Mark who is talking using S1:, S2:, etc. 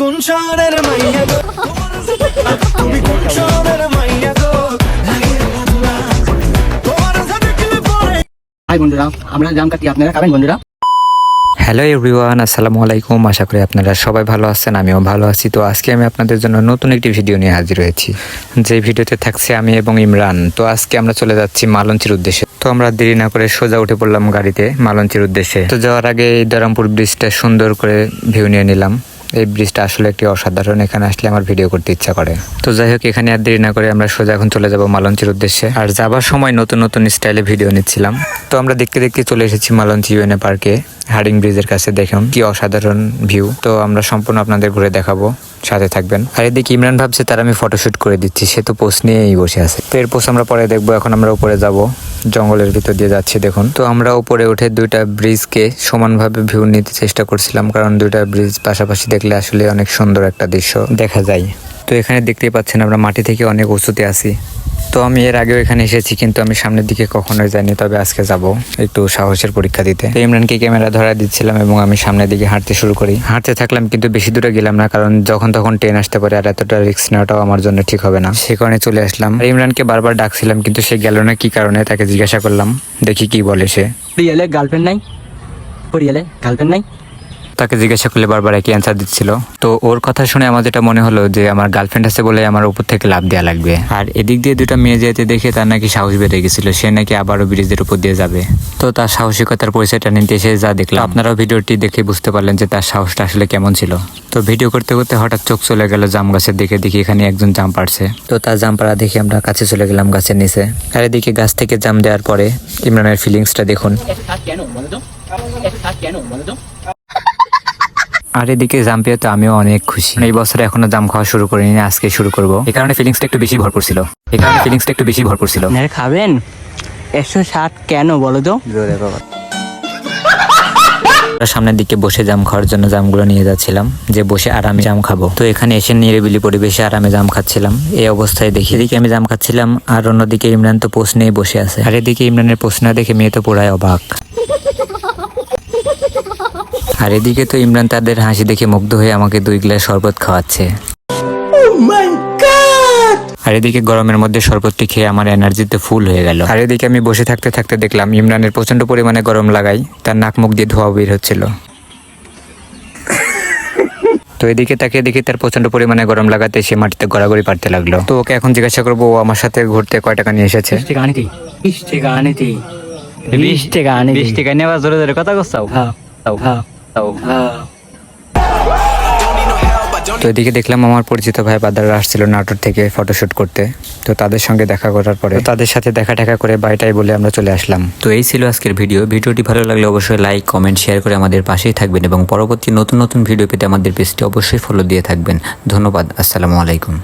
S1: কোন শহরের মাইয়া গো? তুমি কোন শহরের মাইয়া গো? লাগে বদলা তোমার সাথে দেখলে পরে
S2: হাই বন্ধুরা আমরা জাম কাটি আপনারা খাবেন বন্ধুরা?
S3: হ্যালো এভরিওয়ান আসসালামু আলাইকুম। আশা করি আপনারা সবাই ভালো আছেন আমিও ভালো আছি। তো আজকে আমি আপনাদের জন্য নতুন একটি ভিডিও নিয়ে হাজির হয়েছি। যে ভিডিওতে থাকছে আমি এবং ইমরান। তো আজকে আমরা চলে যাচ্ছি মালঞ্চির উদ্দেশ্যে। তো আমরা দেরি না করে সোজা উঠে পড়লাম গাড়িতে মালঞ্চির উদ্দেশ্যে। তো যাওয়ার আগে এই দরামপুর ব্রিজটা সুন্দর করে ভিউ নিয়ে নিলাম। এই ব্রিজটা আসলে একটি অসাধারণ। এখানে আসলে আমার ভিডিও করতে ইচ্ছা করে। তো যাই হোক, এখানে আর দেরি না করে আমরা সোজা এখন চলে যাব মালঞ্চির উদ্দেশ্যে। আর যাবার সময় নতুন নতুন স্টাইলে ভিডিও নিচ্ছিলাম। তো আমরা দেখতে দেখতে চলে এসেছি মালঞ্চি ইউএনএ পার্কে হার্ডিং ব্রিজের কাছে। দেখুন, কি অসাধারণ ভিউ তো আমরা সম্পূর্ণ আপনাদের ঘুরে দেখাবো। সাথে থাকবেন। আর এদিকে ইমরান ভাবছে, তার আমি ফটোশ্যুট করে দিচ্ছি। সে তো পোস্ট নিয়েই বসে আছে। তো এর পোস্ট আমরা পরে দেখব। এখন আমরা উপরে যাব। জঙ্গলের ভিতর দিয়ে যাচ্ছি, দেখুন। তো আমরা উপরে উঠে দুইটা ব্রিজকে সমানভাবে ভিউ নিতে চেষ্টা করছিলাম, কারণ দুইটা ব্রিজ পাশাপাশি দেখলে আসলে অনেক সুন্দর একটা দৃশ্য দেখা যায়। তো এখানে দেখতে পাচ্ছেন আমরা মাটি থেকে অনেক উঁচুতে আছি। তো আমি এর আগেও এখানে এসেছি, কিন্তু আমি সামনের দিকে কখনোই যাইনি, তবে আজকে যাব একটু সাহসের পরীক্ষা দিতে। ইমরানকে ক্যামেরা ধরা দিচ্ছিলাম এবং আমি সামনের দিকে হাঁটতে শুরু করি। হাঁটতে থাকলাম কিন্তু বেশি দূরে গেলাম না, কারণ যখন তখন ট্রেন আসতে পারে আর এতটা রিস্ক নেওয়াটাও আমার জন্য ঠিক হবে না। সে কারণে চলে আসলাম। ইমরানকে বারবার ডাকছিলাম, কিন্তু সে গেল না, কি কারণে তাকে জিজ্ঞাসা করলাম। দেখি কি বলে সে।
S2: গার্লফ্রেন্ড নাই? গার্লফ্রেন্ড নাই?
S3: তাকে জিজ্ঞাসা করলে বারবার একই অ্যান্সার দিচ্ছিল। তো ওর কথা শুনে আমার যেটা মনে হলো যে আমার গার্লফ্রেন্ড আছে বলে আমার উপর থেকে লাভ দেওয়া লাগবে। আর এদিক দিয়ে দুটা মেয়ে যেতে দেখে তার নাকি সাহস বেড়ে গেছিল, সে নাকি আবারও ব্রিজের উপর দিয়ে যাবে। তো তার সাহসিকতার পরিচয়টা নিতে এসে যা দেখলাম, আপনারাও ভিডিওটি দেখে বুঝতে পারলেন যে তার সাহসটা আসলে কেমন ছিল। তো ভিডিও করতে করতে হঠাৎ চোখ চলে গেল জাম গাছের দিকে, দেখি এখানে একজন জাম পাড়ছে তো তার জাম পাড়া দেখে আমরা কাছে চলে গেলাম গাছের নিচে। আর এদিকে গাছ থেকে জাম দেওয়ার পরে ইমরানের ফিলিংসটা দেখুন।
S2: কেন কেন
S3: আর এদিকে জাম পেয়ে তো আমিও অনেক খুশি। এই বছরে এখনও জাম খাওয়া শুরু করিনি আজকে শুরু করব। এই কারণে ফিলিংসটা একটু বেশি ভরপুর ছিল। এই কারণে ফিলিংসটা একটু বেশি ভরপুর ছিল।
S2: আপনারা খাবেন? একশো ষাট কেন বলো তো?
S3: আমরা সামনের দিকে বসে জাম খাওয়ার জন্য জামগুলো নিয়ে যাচ্ছিলাম যে বসে আরামে জাম খাব। তো এখানে এসে নিরিবিলি পরিবেশে আরামে জাম খাচ্ছিলাম। এই অবস্থায় দেখি এদিকে আমি জাম খাচ্ছিলাম আর অন্যদিকে ইমরান তো পোস্ট নিয়ে বসে আছে। আর এদিকে ইমরানের পোস্ট না দেখে মেয়ে তো পুরাই অবাক। আর এদিকে তো ইমরান তাদের হাসি দেখে মুগ্ধ হয়ে আমাকে দুই গ্লাস শরবত খাওয়াচ্ছে। আর এদিকে গরমের মধ্যে শরবতটি খেয়ে আমার এনার্জিতে ফুল হয়ে গেল। আর এদিকে আমি বসে থাকতে থাকতে দেখলাম ইমরানের প্রচণ্ড পরিমাণে গরম লাগাই তার নাক মুখ দিয়ে ধোয়া বের হচ্ছিল। তো এদিকে তাকে দেখি তার প্রচণ্ড পরিমাণে গরম লাগাতে সে মাটিতে গড়াগড়ি পারতে লাগল। তো ওকে এখন জিজ্ঞাসা করব ও আমার সাথে ঘুরতে কয় টাকা নিয়ে এসেছে?
S2: বিশ টাকা
S4: নেওয়া জোরে জোরে কথা করছাও
S2: হ্যাঁ। হ্যাঁ।
S3: তো এদিকে দেখলাম আমার পরিচিত ভাই বাদাররা আসছিল নাটোর থেকে ফটোশুট করতে। তো তাদের সঙ্গে দেখা করার পরে তাদের সাথে দেখা টাকা করে বাইটাই বলে আমরা চলে আসলাম। তো এই ছিল আজকের ভিডিও। ভিডিওটি ভালো লাগলে অবশ্যই লাইক কমেন্ট শেয়ার করে আমাদের পাশেই থাকবেন এবং পরবর্তী নতুন নতুন ভিডিও পেতে আমাদের পেজটি অবশ্যই ফলো দিয়ে থাকবেন। ধন্যবাদ। আসসালামু আলাইকুম।